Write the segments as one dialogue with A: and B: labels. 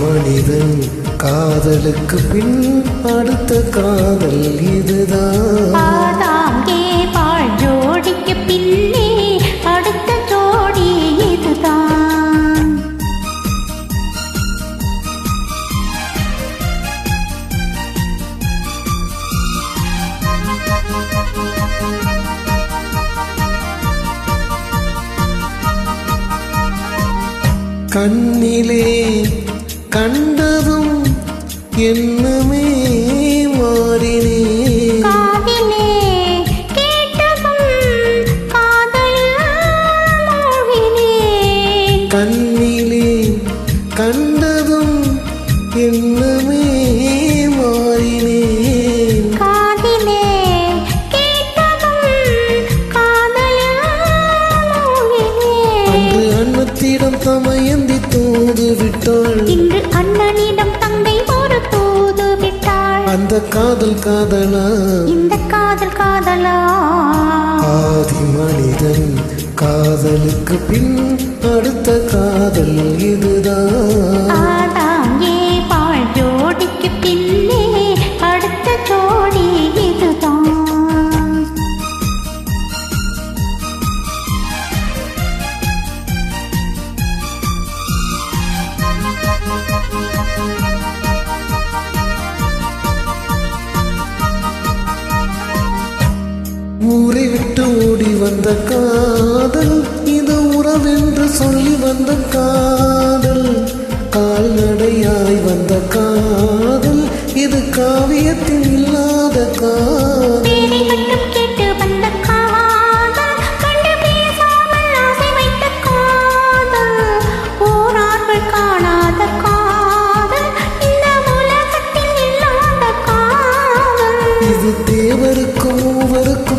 A: மனிதன் காதலுக்கு பின் அடுத்த காதல் இதுதான்.
B: ஜோடிக்கு பின்னே அடுத்த ஜோடி இதுதான்.
A: கண்ணிலே கண்டதும் என்னமே மாறினே. கண்ணிலே கண்டதும் என்னமே
B: மூழ்கினேன்
A: அன்று அன்னத்திடம் தமையந்தி அந்த காதல் காதலா?
B: இந்த காதல் காதலா?
A: ஆதி மனிதன் காதலுக்கு பின் அடுத்த காதல் இதுதான். விட்டு ஓடி வந்த காதல் இது உறவென்று சொல்லி வந்த காதல். கால்நடையாய் வந்த காதல் இது காவியத்தில் இல்லாத காதல்.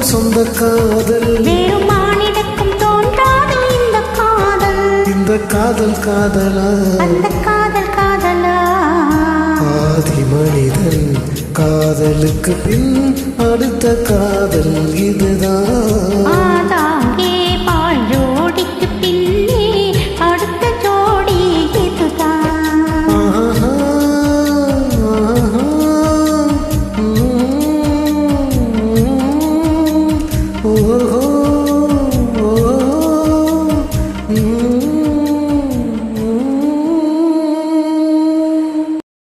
A: சொந்த காதல்.
B: வேறு மானிடக்கும் தோன்றாது இந்த காதல்.
A: இந்த காதல் காதலா?
B: அந்த காதல் காதலா?
A: ஆதி மனிதன் காதலுக்கு பின் அடுத்த காதல் இதுதான். you.